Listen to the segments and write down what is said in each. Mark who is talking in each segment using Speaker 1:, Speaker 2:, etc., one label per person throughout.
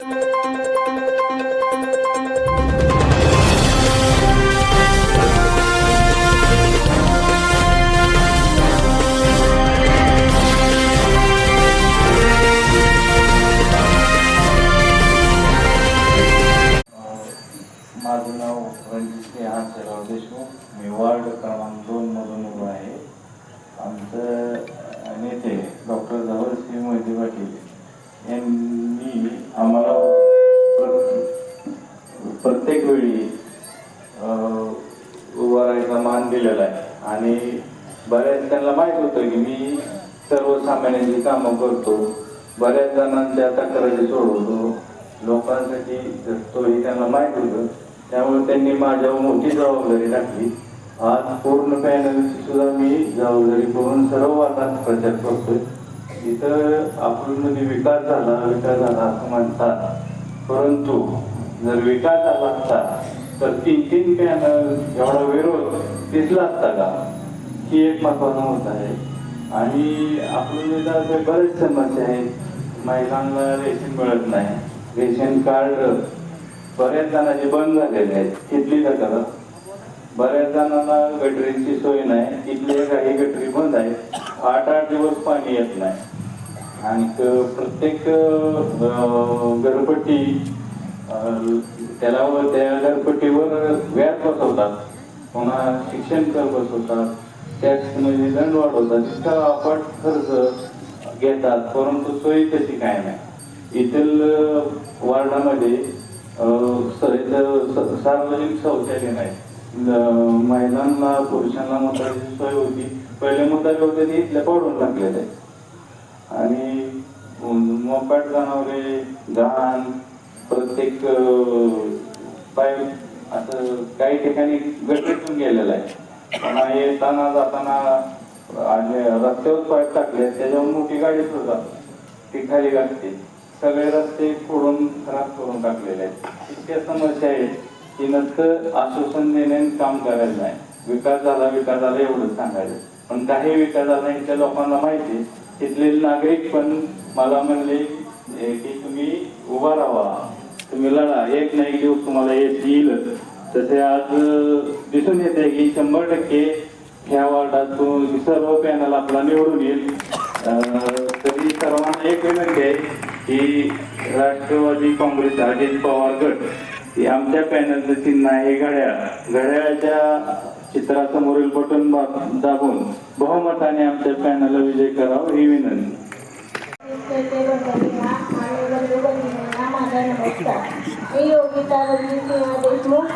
Speaker 1: माझं नाव रणजित स्नेहा स्नेहासराव देशमुख. मी वार्ड क्रमांक दोन मधून उभं आहे. आमचं नेते डॉक्टर धवलसिंह मोहिते पाटील. यांनी आम्हाला प्र- प्रत्येक वेळी अ, उभा राहायचा मान दिलेला आहे. आणि बऱ्याच त्यांना माहीत होतं की मी सर्वसामान्यांची कामं करतो. बऱ्याच जणांच्या तक्रारी सोडवतो. लोकांसाठी तोही त्यांना माहीत होतं त्यामुळे त्यांनी माझ्यावर मोठी जबाबदारी टाकली. आज पूर्ण पॅनलची सुद्धा मी जबाबदारी करून सर्व वादात प्रचार करतोय. इथं आपल्यामध्ये म्हणजे विकास झाला विकास झाला असं म्हणतात. परंतु जर विकास झाला असता तर तीन तीन पॅनल एवढा विरोध दिसला असता का? ही एक महत्त्वाचा मुद्दा आहे. आणि आपल्या बरेच समस्या आहेत. महिलांना रेशन मिळत नाही. रेशन कार्ड बऱ्याच जणांचे बंद झालेले आहेत. तिथली तक्रार बऱ्याच जणांना गटरीची सोय नाही. तिथले काही गटरी बंद आहेत. आठ आठ दिवस पाणी येत नाही. आणि प्रत्येक घरपट्टी त्याला त्या घरपट्टीवर व्याज बसवतात. पुन्हा शिक्षण कर बसवतात. टॅक्स म्हणजे दंड वाढवतात. इतका आपण खर्च घेतात. परंतु सोयी तशी काय नाही. इथील वार्डामध्ये स- सार्वजनिक शौचालय नाही महिलांना पुरुषांना मुद्राची सोय होती. पहिले मुद्राचे होते ते इथल्या पाडून टाकलेले. आणि मोकाट जनावरे घाण प्रत्येक पाय पाईप असं काही ठिकाणी गटून गेलेलं आहे. त्यांना येताना जाताना आणि रस्त्यावर पाईप टाकले त्याच्यावर मोठी गाडी सुद्धा ती खाली घालते सगळे रस्ते फोडून खराब करून टाकलेले आहेत. इतक्या समस्या आहेत. की नुसतं आश्वासन देणे काम करायचं नाही विकास झाला विकास झाला एवढंच सांगायचं. पण काही विकास झाला इथल्या लोकांना माहिती तिथले नागरिक पण मला म्हणले की तुम्ही उभा राहा. तुम्ही लढा. एक ना एक दिवस तुम्हाला येत येईलच तसे आज दिसून येते की शंभर टक्के ह्या वार्डात सर्व पॅनल आपला निवडून येईल. तरी सर्वांना एक विनंती आहे की राष्ट्रवादी काँग्रेस अजित पवार गट आमच्या पॅनलचं चिन्ह आहे घड्याळ. घड्याळाच्या चित्रासमोरील बटन दाबून बहुमताने आमच्या पॅनलला विजय करावा ही विनंती.
Speaker 2: मी योगिता देशमुख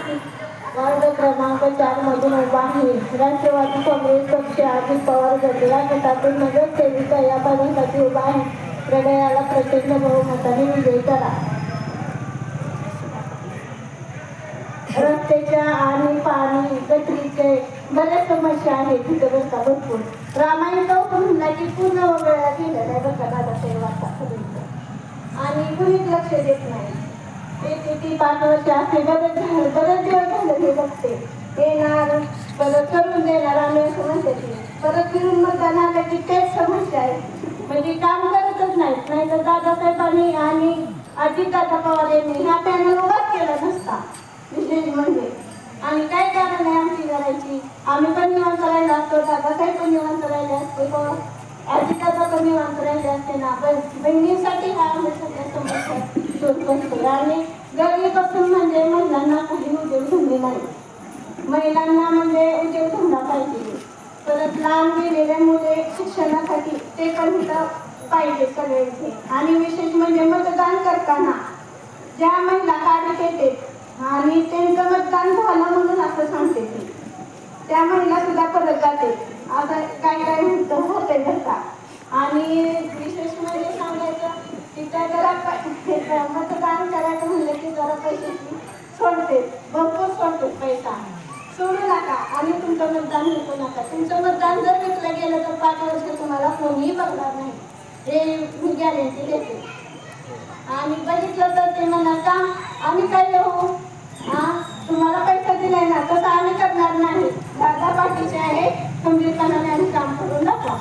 Speaker 2: वार्ड क्रमांक चार मधून उभा आहे राष्ट्रवादी काँग्रेस पक्ष अजित पवार गट या गटातून नगरसेविका या पदासाठी उभा आहे. हृदयाला प्रचंड बहुमताने विजयी करा. रस्त्याच्या आणि पाणी गटरीचे बऱ्याच समस्या आहेत. तिथे बरं का भरपूर. रामायण चौक म्हणला की पूर्ण वेळा गेलं नाही बरं का दादा ते आणि कुणीच लक्ष देत नाही. ते किती पाच वर्ष असते बरंच झालं बरंच दिवस झालं हे बघते. येणार परत करून देणार आम्ही असं की परत फिरून मतदान आलं की तेच समस्या आहे. म्हणजे काम करतच नाहीत. नाही तर दादासाहेबांनी आणि अजितदादा पवार यांनी ह्या पॅनल उभाच केला नसता. विशेष म्हणजे. आणि काय कारण आहे आमची करायची आम्ही पण निवांत राहिलो असतो दादासाहेब पण निवांत राहिले असते अजितदादा पण निवांत राहिले असते ना पण बहिणीसाठी हा आम्ही सगळ्या समस्या आणि गरीबपासून म्हणजे महिलांना काही उद्योग धंदे नाही महिलांना म्हणजे उद्योग धंदा पाहिजे. परत लहान गेलेल्या मुले शिक्षणासाठी ते पण इथं पाहिजे सगळे इथे आणि विशेष म्हणजे मतदान करताना ज्या महिला काढत येते आणि त्यांचं मतदान झालं म्हणून असं सांगते ती. त्या महिला सुद्धा परत जाते. आता काय काय म्हणतं होते बरं आणि विशेष म्हणजे सांगायचं की त्या जरा मतदान करायचं म्हणलं की जरा पैसे सोडते. भरपूर सोडते पैसा. सोडू नका. आणि तुमचं मतदान विकू नका. तुमचं मतदान जर विकलं गेलं तर पाच वर्ष तुम्हाला कोणीही बघणार नाही. हे मी गॅरंटी देते. आणि बघितलं तर ते म्हणा का आम्ही काय येऊ हो. हा तुम्हाला पैसा दिलाय ना तसं आम्ही करणार नाही. दादा पाठीचे आहे खंबीरपणाने आम्ही काम करू नका.